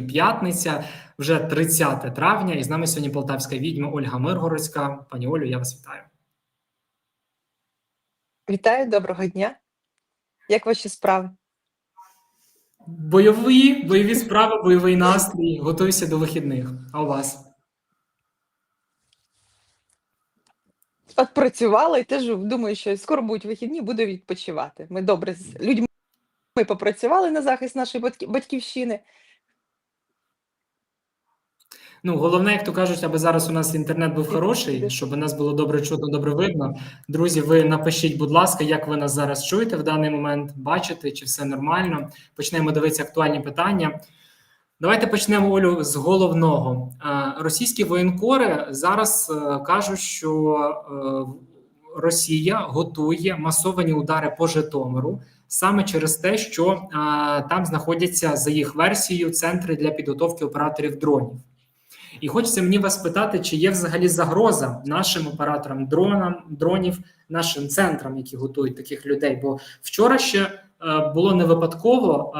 П'ятниця, вже 30 травня, і з нами сьогодні полтавська відьма Ольга Миргородська. Пані Олю, я вас вітаю. Вітаю, доброго дня. Як ваші справи? Бойові, бойові справи, бойовий настрій. Готуюся до вихідних. А у вас? От працювала і теж думаю, що скоро будуть вихідні, буду відпочивати. Ми добре з людьми попрацювали на захист нашої батьківщини. Ну, головне, як то кажуть, аби зараз у нас інтернет був хороший, щоб нас було добре чутно, добре видно. Друзі, ви напишіть, будь ласка, як ви нас зараз чуєте в даний момент, бачите, чи все нормально. Почнемо дивитися актуальні питання. Давайте почнемо Олю з головного. Е, Російські воєнкори зараз е, кажуть, що е, Росія готує масовані удари по Житомиру саме через те, що там знаходяться за їх версією центри для підготовки операторів дронів. І хочеться мені вас питати, чи є взагалі загроза нашим операторам дронам, дронів, нашим центрам, які готують таких людей. Бо вчора ще е, було не випадково.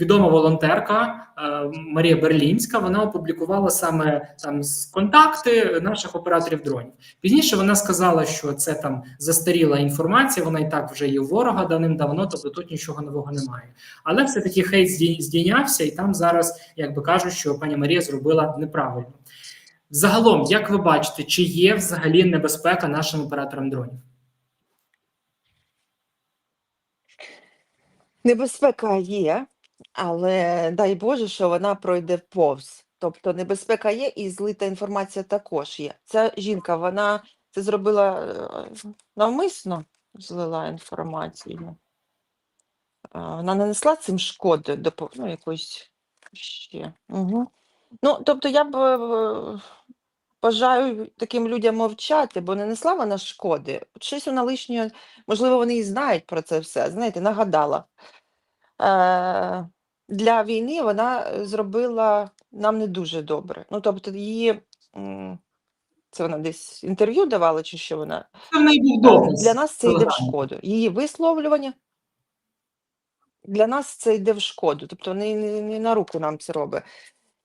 Відома волонтерка е, Марія Берлінська. Вона опублікувала саме там контакти наших операторів дронів. Пізніше вона сказала, що це там застаріла інформація. Вона і так вже є у ворога давним-давно, тобто тут нічого нового немає. Але все таки хейт здійнявся, і там зараз, як би кажуть, що пані Марія зробила неправильно. Загалом, як ви бачите, чи є взагалі небезпека нашим операторам дронів? Небезпека є, але дай Боже, що вона пройде повз. Тобто небезпека є і злита інформація також є. Ця жінка, вона це зробила е, навмисно, злила інформацію. Е, Вона нанесла цим шкоди, допо- ну, якоїсь ще. Угу. Ну, тобто я б е, бажаю таким людям мовчати, бо не несла вона шкоди. Щось вона лишнє, можливо, вони і знають про це все. Знаєте, нагадала. Е, для війни вона е, зробила нам не дуже добре. Ну, тобто, її це вона десь інтерв'ю давала, чи що вона Це в неї був Е, допис. Для нас це йде в шкоду. Її висловлювання для нас це йде в шкоду. Тобто не, не, не на руку нам це робить.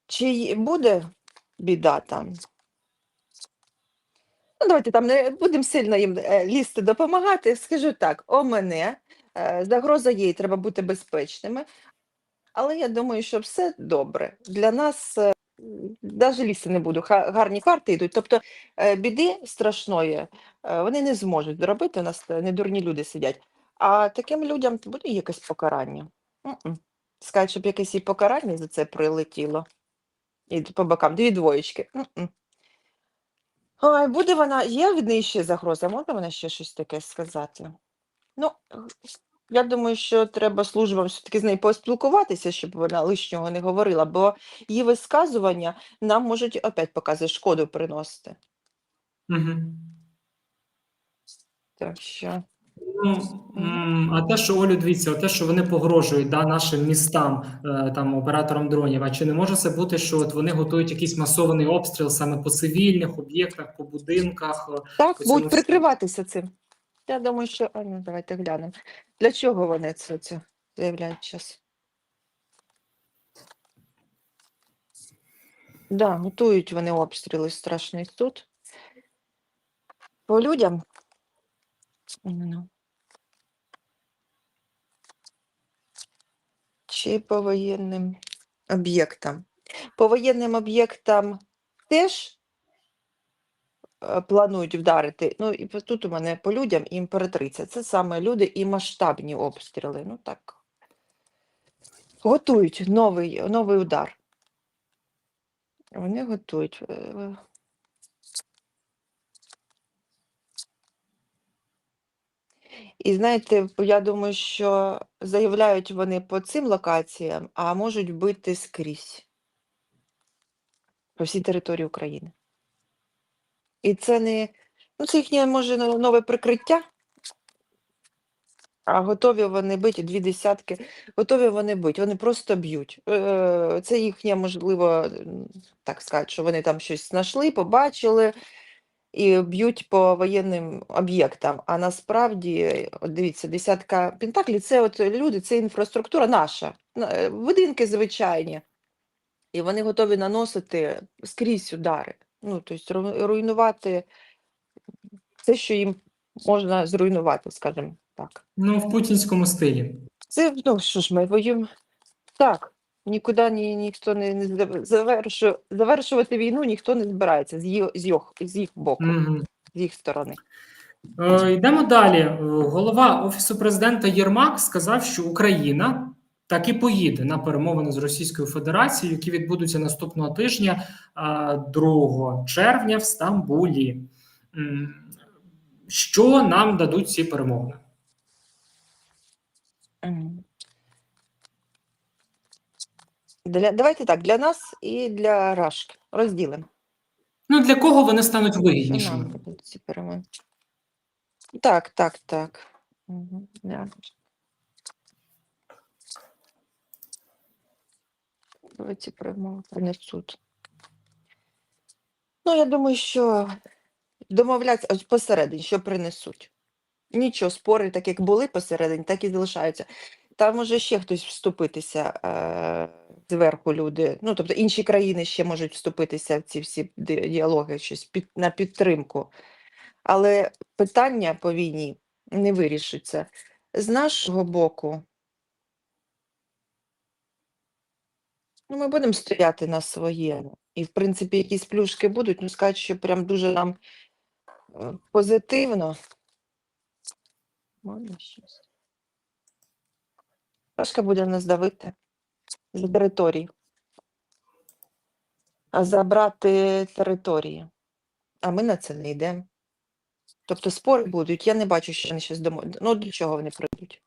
Чи буде біда там? Ну, давайте там не будемо сильно їм е, лізти допомагати. Скажу так: о мене, загроза є, треба бути безпечними. Але я думаю, що все добре. Для нас навіть лізти не буду. Гарні карти йдуть. Тобто е, біди страшної е, вони не зможуть зробити. У нас е, не дурні люди сидять. А таким людям буде якесь покарання. Скажуть, щоб якесь і покарання за це прилетіло. І по бокам дві двоєчки. Ой, буде вона, є від неї ще загроза, може вона ще щось таке сказати? Ну, я думаю, що треба службам все-таки з нею поспілкуватися, щоб вона лишнього не говорила, бо її висказування нам можуть опять показувати шкоду приносити. Мгм. Так що. Ну, а те, що Олю, дивіться, те, що вони погрожують да, нашим містам, е, там операторам дронів. А чи не може це бути, що от вони готують якийсь масований обстріл саме по цивільних об'єктах, по будинках? е, Так, по будуть всьому? прикриватися цим. Я думаю, що. А, ну, давайте глянемо. Для чого вони це, це заявляють зараз? Да, готують вони обстріли страшний тут. По людям. Іменно. Чи по воєнним об'єктам? По воєнним об'єктам теж планують вдарити. Ну, і тут у мене по людям і імператриця. Це саме люди і масштабні обстріли. Ну так. Готують новий, новий удар. Вони готують. е, е. І знаєте, я думаю, що заявляють вони по цим локаціям, а можуть бити скрізь по всій території України. І це не ну, це їхнє може нове прикриття. А готові вони бити дві десятки, готові вони бити, вони просто б'ють. Е, Це їхнє, можливо, так сказати, що вони там щось знайшли, побачили, і б'ють по воєнним об'єктам. А насправді, от дивіться, десятка Пентаклі це от люди, це інфраструктура наша, на- е, будинки звичайні. І вони готові наносити скрізь удари. Ну, тобто ру- руйнувати все, що їм можна зруйнувати, скажімо так. Ну, в путінському стилі. Це, ну що ж, ми воюємо. Так, нікуди ні, ніхто не, не зав- завершу, завершувати війну ніхто не збирається з їх, з їх, з їх боку, Мгм. з їх сторони. Е, Йдемо далі. Голова Офісу президента Єрмак сказав, що Україна так і поїде на перемовини з Російською Федерацією, які відбудуться наступного тижня, 2 червня в Стамбулі. Що нам дадуть ці перемовини? Для, давайте так, для нас і для Рашки розділимо. Ну для кого вони стануть вигіднішими? ці? Так, так, так. Угу. Ці перемоги принесуть. Ну, я думаю, що домовляться посередині, що принесуть. Нічого, спори, так як були посередині, так і залишаються. Там може ще хтось вступитися е, зверху люди. Ну, тобто інші країни ще можуть вступитися в ці всі діалоги, щось під, на підтримку. Але питання по війні не вирішиться. З нашого боку, ну, ми будемо стояти на своєму. І, в принципі, якісь плюшки будуть, ну, сказати, що прям дуже нам е, позитивно. Можна щось. Рашка буде нас давити з території. А забрати території. А ми на це не йдемо. Тобто спори будуть. Я не бачу, що вони щось домовляться. Ну, до чого вони прийдуть.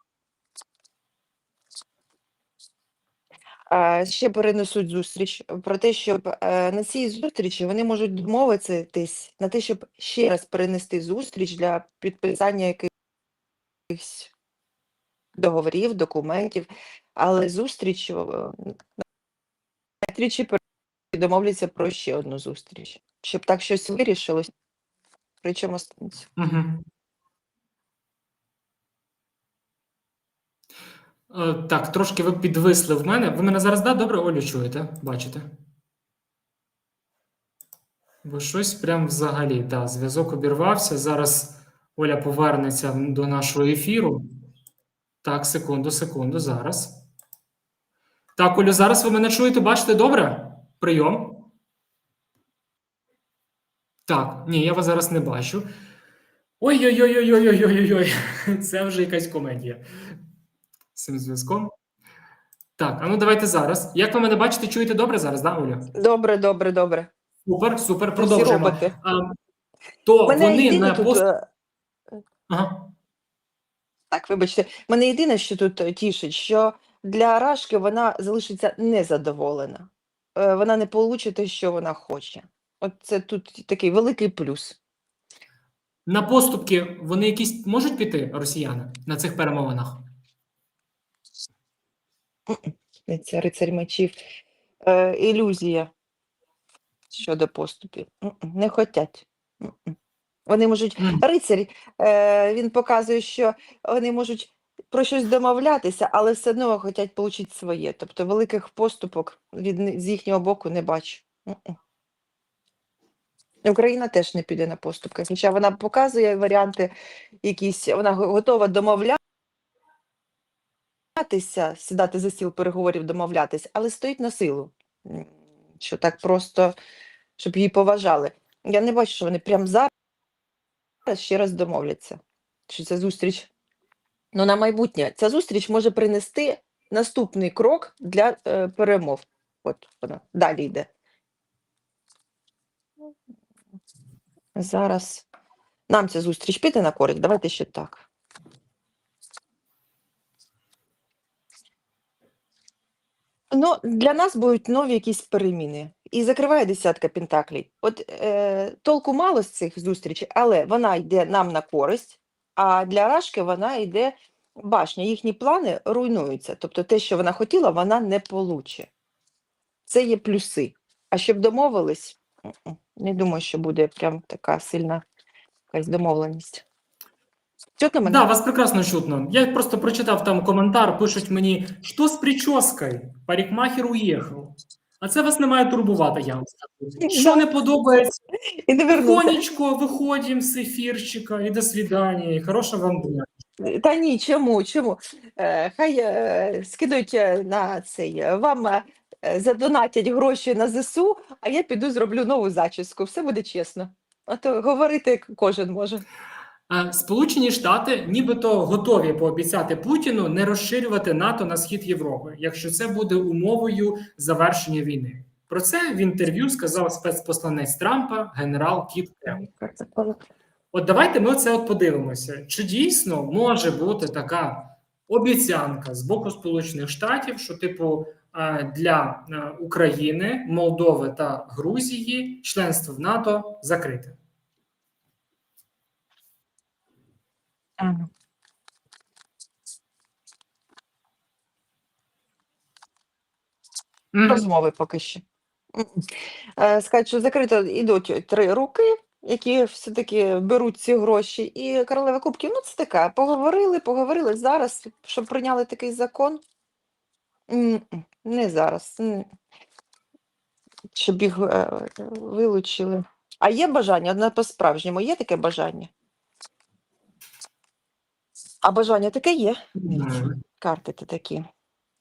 Ще перенесуть зустріч про те, щоб е, на цій зустрічі вони можуть домовитись на те, щоб ще раз перенести зустріч для підписання якихось договорів, документів, але зустріч е, тричі домовляться про ще одну зустріч, щоб так щось вирішилось. Причому. Угу. Так, трошки ви підвисли в мене. Ви мене зараз да, добре Олю чуєте? Бачите? Бо щось прям взагалі, да, зв'язок обірвався. Зараз Оля повернеться до нашого ефіру. Так, секунду, секунду, зараз. Так, Олю, зараз ви мене чуєте, бачите добре? Прийом. Так, ні, я вас зараз не бачу. Ой-ой-ой-ой-ой-ой-ой-ой. Це вже якась комедія з цим зв'язком. Так, а ну давайте зараз. Як ви мене бачите, чуєте добре зараз, да, Оля? Добре, добре, добре. Супер, супер, продовжуємо. А, то Мене вони на тут, пост... е, Ага. Так, вибачте, мене єдине, що тут е, тішить, що для Рашки вона залишиться незадоволена. Е, Вона не получить те, що вона хоче. От це тут такий великий плюс. На поступки вони якісь можуть піти, росіяни, на цих перемовинах? Це рицарь мечів. Е, ілюзія щодо поступів. Не хотять. Вони можуть. Рицарь е, він показує, що вони можуть про щось домовлятися, але все одно хочуть отримати своє. Тобто великих поступок від з їхнього боку не бачу. Україна теж не піде на поступки. Хоча вона показує варіанти якісь, вона го- готова домовлятися, сідати за стіл переговорів, домовлятись, але стоїть на силу. Що так просто, щоб її поважали. Я не бачу, що вони прямо зараз ще раз домовляться. Що це зустріч ну, на майбутнє. Ця зустріч може принести наступний крок для е, перемов. От вона далі йде. Зараз нам ця зустріч піде на користь. Давайте ще так. Ну, для нас будуть нові якісь переміни. І закриває десятка пентаклей. От е, толку мало з цих зустрічей, але вона йде нам на користь, а для Рашки вона йде башня. Їхні плани руйнуються. Тобто те, що вона хотіла, вона не получить. Це є плюси. А щоб домовились, Не думаю, що буде прям така сильна якась домовленість. Чутно мене? Да, вас прекрасно чутно. Я просто прочитав там коментар, пишуть мені, що з прическою? Парикмахер уїхав. А це вас не має турбувати, я вам скажу. Що не подобається, І не тихонечко виходимо з ефірчика і до свидання. І хорошого вам дня. Та ні, чому? Чому? Е, хай е, скидуть е, на цей. е, Вам е, задонатять гроші на ЗСУ, а я піду зроблю нову зачіску. Все буде чесно. А то говорити кожен може. Сполучені Штати нібито готові пообіцяти Путіну не розширювати НАТО на схід Європи, якщо це буде умовою завершення війни. Про це в інтерв'ю сказав спецпосланець Трампа генерал Кіт Келлог. От давайте ми це от подивимося. Чи дійсно може бути така обіцянка з боку Сполучених Штатів, що, типу, для України, Молдови та Грузії членство в НАТО закрите? Ага. Мгм. Розмови поки що. М-м. Е, Скажуть, що закрито йдуть три руки, які все-таки беруть ці гроші. І королева Кубків, ну це таке. Поговорили, поговорили зараз, щоб прийняли такий закон. Не зараз. М. Щоб їх е, вилучили. А є бажання, одне по-справжньому, є таке бажання? А бажання таке є. Карти то такі.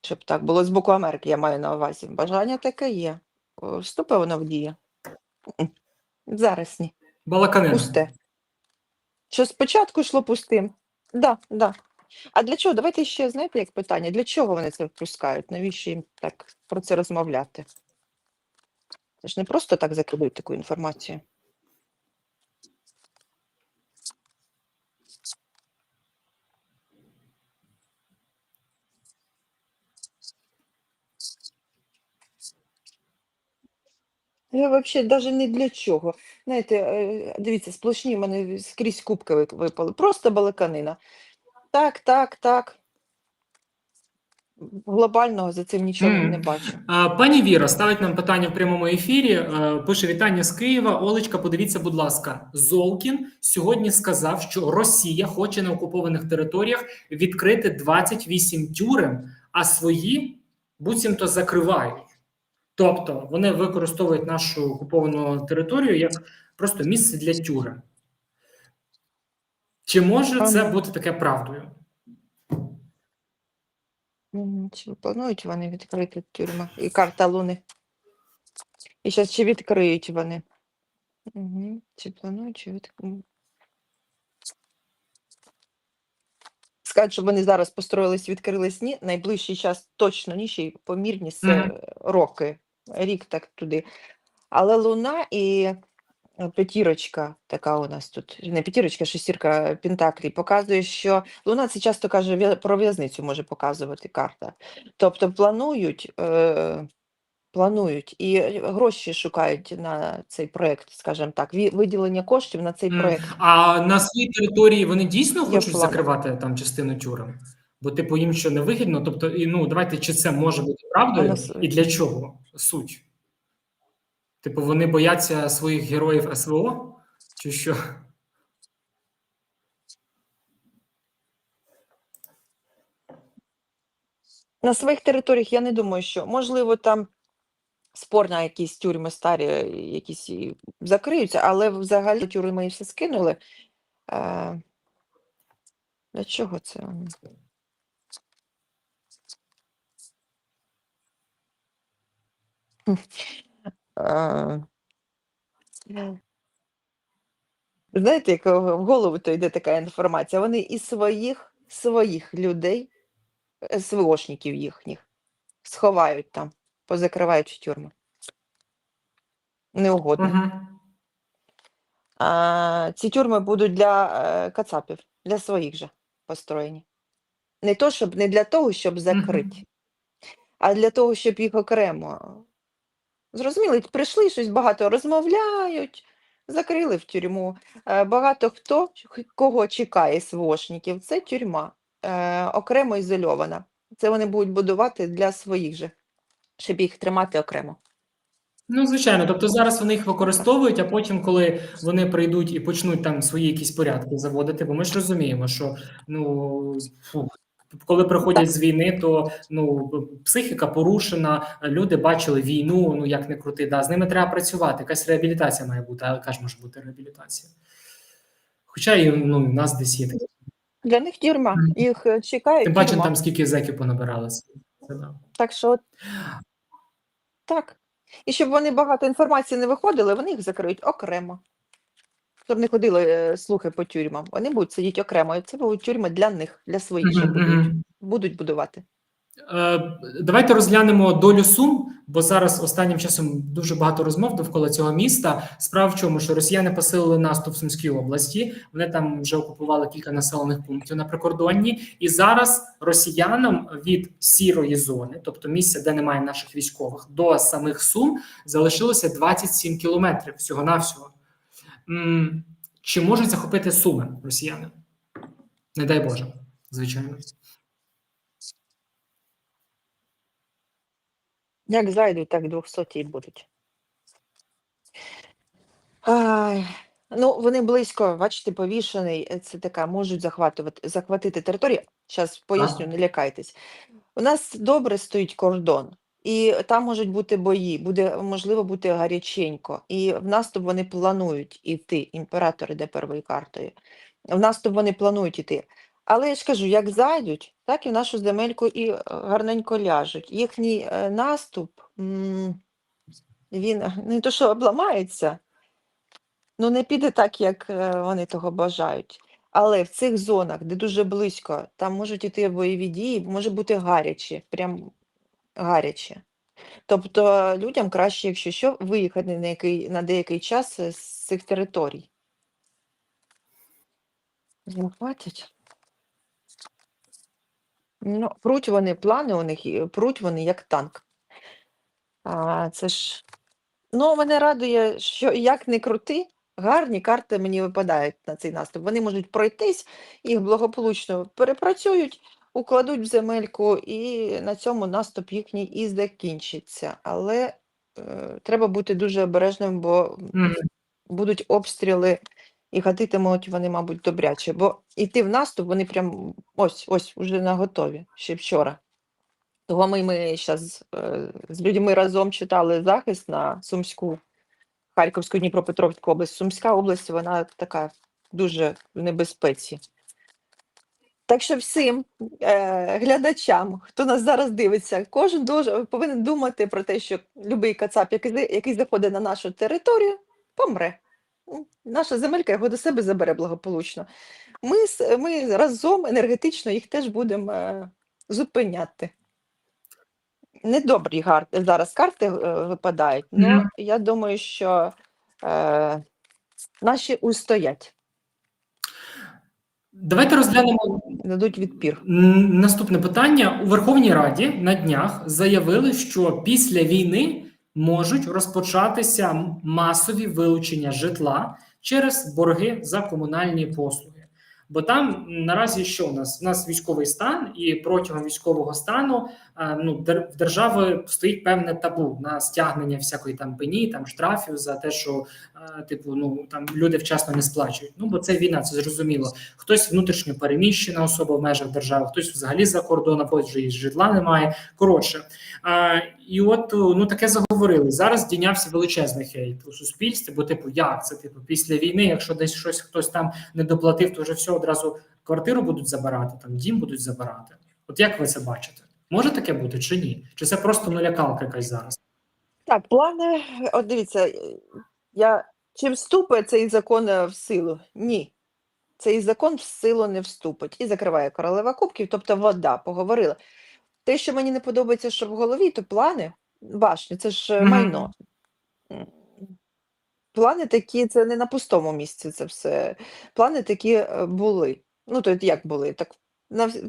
Щоб так було з боку Америки, я маю на увазі. Бажання таке є. О, Вступить воно в дію. Зараз ні. Балаканина. Пусте. Що спочатку йшло пустим. Да, да. А для чого? Давайте ще, знаєте, як питання, для чого вони це впускають? Навіщо їм так про це розмовляти? Це ж не просто так закидують таку інформацію. Я взагалі навіть не для чого. Знаєте, е, дивіться, сплошні в мене скрізь кубки випали. Просто балаканина. Так, так, так. Глобального за цим нічого Мгм. не бачу. Пані Віра ставить нам питання в прямому ефірі. Е, Пише вітання з Києва. Олечка, подивіться, будь ласка, Золкін сьогодні сказав, що Росія хоче на окупованих територіях відкрити 28 тюрем, а свої буцімто закривають. Тобто вони використовують нашу окуповану територію як просто місце для тюрем. Чи може це бути таке правдою? Чи планують вони відкрити тюрми? І карта Луни. І зараз чи відкриють вони? Угу. Чи планують, чи відкриють? Скажуть, що вони зараз построїлись, відкрились ні, найближчий час точно ні, ще й помірні це Мгм. роки, рік так туди. Але Луна і е, п'ятірочка, така у нас тут, не п'ятірочка, шестірка Пентаклі, показує, що Луна це часто каже про в'язницю може показувати карта. Тобто планують, е, планують і е, гроші шукають на цей проект, скажімо так, виділення коштів на цей проект. А на своїй території вони дійсно Є хочуть плани. закривати там частину тюрем? Бо, типу, їм що не вигідно? Тобто, і, ну давайте чи це може бути правдою, на і для чого суть? Типу, вони бояться своїх героїв СВО? Чи що? На своїх територіях я не думаю, що можливо там спорно якісь тюрми старі, е, якісь закриються, але взагалі тюрми і все скинули. Е, для чого це? Е, Знаєте, як в голову то йде така інформація. Вони і своїх, своїх людей, е, СВОшників їхніх, сховають там, позакривають в тюрми. Неугодно. Угу. А, ці тюрми будуть для е, кацапів, для своїх же построєні. Не, то, щоб, не для того, щоб закрити, а для того, щоб їх окремо. Зрозуміли, прийшли щось багато розмовляють, закрили в тюрму. Е, Багато хто, кого чекає СВОшників, це тюрма, е, окремо ізольована. Це вони будуть будувати для своїх же, щоб їх тримати окремо. Ну, звичайно, тобто зараз вони їх використовують, а потім, коли вони прийдуть і почнуть там свої якісь порядки заводити, бо ми ж розуміємо, що ну фу, коли приходять з війни, то ну психіка порушена, люди бачили війну, ну як не крути, да, з ними треба працювати. Якась реабілітація має бути, але яка ж може бути реабілітація? Хоча і ну, у нас десь є такі. Для них тюрма. Їх е, чекає Тим паче там скільки зеків понабиралося. Так що так. І щоб вони багато інформації не виходили, вони їх закриють окремо. Щоб не ходили е, слухи по тюрмам. Вони будуть сидіти окремо. І це будуть тюрми для них, для своїх що будуть, будуть будувати. Е, Давайте розглянемо долю Сум, бо зараз останнім часом дуже багато розмов довкола цього міста. Справа в чому, що росіяни посилили наступ в Сумській області. Вони там вже окупували кілька населених пунктів на прикордонні, і зараз росіянам від сірої зони, тобто місця, де немає наших військових, до самих Сум залишилося 27 кілометрів всього навсього. Чи можуть захопити Суми росіяни? Не дай Боже, звичайно. Як зайдуть, так 200 і будуть. Ай, ну, вони близько, бачите, повішений. е, Це така, можуть захватувати, захватити територію. Зараз поясню, не лякайтесь. У нас добре стоїть кордон, і там можуть бути бої, буде можливо бути гаряченько. І в наступ вони планують іти. Імператор іде первою картою. В наступ вони планують іти. Але я ж кажу, як зайдуть, так і в нашу земельку і е, гарненько ляжуть. Їхній е, наступ, він е, не то, що обламається, ну не піде так, як вони того бажають. Але в цих зонах, де дуже близько, там можуть іти бойові дії, може бути гаряче, прям гаряче. Тобто людям краще, якщо що, виїхати на, який, на деякий час з цих територій. Захватять. Ну, пруть вони, плани у них, і пруть вони як танк. А, це ж. Ну, мене радує, що як не крути, гарні карти мені випадають на цей наступ. Вони можуть пройтись, їх благополучно перепрацюють, укладуть в земельку, і на цьому наступ їхній і закінчиться. Але е, треба бути дуже обережним, бо Мгм. будуть обстріли, і гатитимуть вони, мабуть, добряче. Бо йти в наступ вони прям ось ось уже на готові ще вчора. Того ми, ми зараз з людьми разом читали захист на Сумську, Харківську, Дніпропетровську область. Сумська область, вона така дуже в небезпеці. Так що всім е, глядачам, хто нас зараз дивиться, кожен дуже повинен думати про те, що будь-який кацап, який, який заходить на нашу територію, помре. М, Наша земелька його до себе забере благополучно. Ми, ми разом енергетично їх теж будемо е, зупиняти. Недобрі гар... зараз карти е, випадають, але Мгм. я думаю, що е, наші устоять, Давайте розглянемо дадуть відпір. Наступне питання у Верховній Раді на днях заявили, що після війни можуть розпочатися масові вилучення житла через борги за комунальні послуги. Бо там наразі що у нас? У нас військовий стан, і протягом військового стану ну в держави стоїть певне табу на стягнення всякої там пені, там штрафів за те, що е, типу, ну там люди вчасно не сплачують. Ну бо це війна, це зрозуміло хтось внутрішньо переміщена особа в межах держави, хтось взагалі за кордоном, хтось вже і житла немає. Коротше, а, і от ну таке заговорили. Зараз дійнявся величезний хейт у суспільстві, бо типу, як це типу після війни, якщо десь щось хтось там не доплатив, то вже все одразу квартиру будуть забирати, там дім будуть забирати. От як ви це бачите? Може таке бути чи ні? Чи це просто нулякалка якась зараз? Так, плани, от дивіться, я, чи вступить цей закон е, в силу? Ні. Цей закон в силу не вступить. І закриває королева кубків, тобто вода, поговорила. Те, що мені не подобається, що в голові, то плани, башні, це ж е, майно. Плани такі, це не на пустому місці це все. Плани такі е, були. Ну, то як були? Так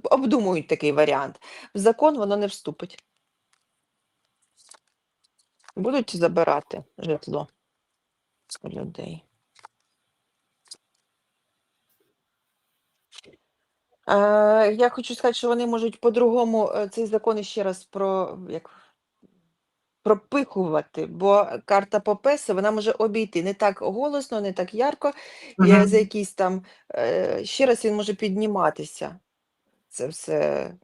обдумують такий варіант. В закон воно не вступить. Будуть забирати житло людей. Я хочу сказати, що вони можуть по-другому е, цей закон ще раз про як пропихувати, бо карта Попеса вона може обійти не так голосно, не так ярко, і за якийсь там е, ще раз він може підніматися. Це все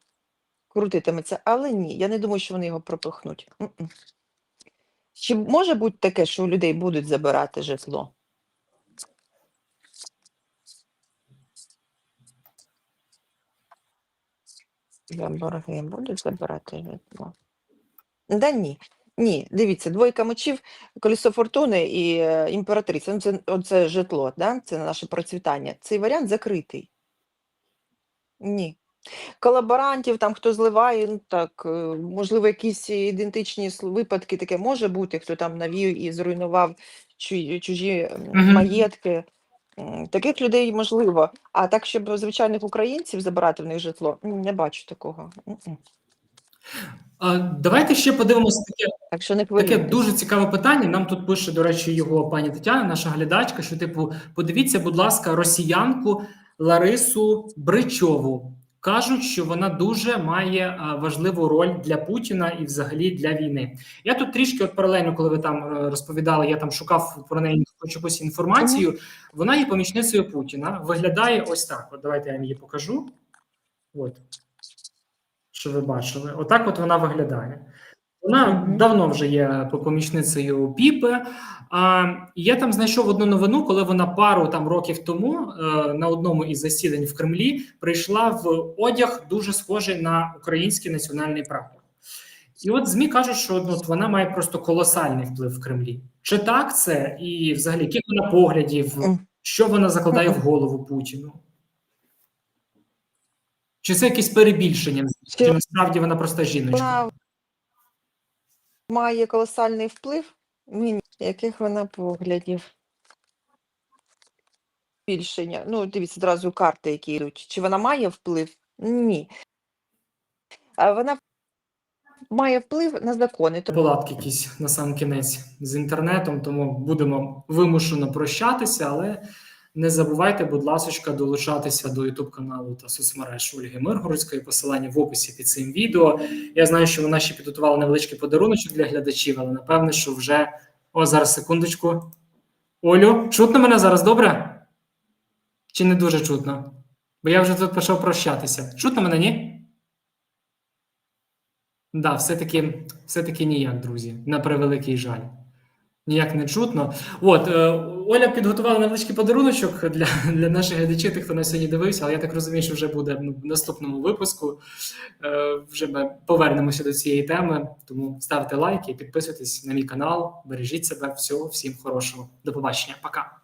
крутитиметься, але ні, я не думаю, що вони його пропихнуть. Чи може бути таке, що у людей будуть забирати житло? За борги будуть забирати житло? Да ні. Ні, дивіться, двойка мечів, колесо фортуни і е, імператриця. Ну, це, оце житло, да? це наше процвітання. Цей варіант закритий. Ні. Колаборантів, там хто зливає, ну так, е, можливо, якісь ідентичні випадки таке може бути, хто там навів і зруйнував чужі, чужі маєтки. Таких людей можливо. А так, щоб звичайних українців забирати в них житло, не бачу такого. Давайте ще подивимося таке Так що не Таке дуже цікаве питання. Нам тут пише, до речі, його пані Тетяна, наша глядачка. Що, типу, подивіться, будь ласка, росіянку Ларису Бричову. Кажуть, що вона дуже має важливу роль для Путіна і взагалі для війни. Я тут трішки, от паралельно, коли ви там е, розповідали, я там шукав про неї хоч якусь інформацію. Вона є помічницею Путіна. Виглядає ось так. От давайте я вам її покажу. От. Що ви бачили? Отак от вона виглядає. Вона давно вже є помічницею Піпи. А я там знайшов одну новину, коли вона пару там років тому е, на одному із засідань в Кремлі прийшла в одяг дуже схожий на український національний прапор. І от ЗМІ кажуть, що ну, вона має просто колосальний вплив в Кремлі. Чи так це? І взагалі, яких вона поглядів, що вона закладає в голову Путіну? Чи це якесь перебільшення? Чи насправді вона просто жіночка? Має колосальний вплив? Яких вона поглядів? Збільшення. Ну, дивіться, одразу карти, які йдуть. Чи вона має вплив? Ні. А вона має вплив на закони. Неполадки якісь на сам кінець з інтернетом, тому будемо вимушено прощатися, але не забувайте, будь ласка, долучатися до Ютуб каналу та соцмереж Ольги Миргородської. Посилання в описі під цим відео. Я знаю, що вона ще підготувала невеличкий подаруночок для глядачів, але напевне, що вже о зараз секундочку. Олю, чутно мене зараз добре? Чи не дуже чутно? Бо я вже тут пішов прощатися. Чутно мене, ні? Да, все-таки, все-таки ніяк, друзі, на превеликий жаль. Ніяк не чутно. От, е, Оля підготувала невеличкий подаруночок для, для наших глядачів, тих, хто на сьогодні дивився, але я так розумію, що вже буде в наступному випуску. Е, вже ми повернемося до цієї теми. Тому ставте лайки, підписуйтесь на мій канал, бережіть себе, всього, всім хорошого. До побачення, пока.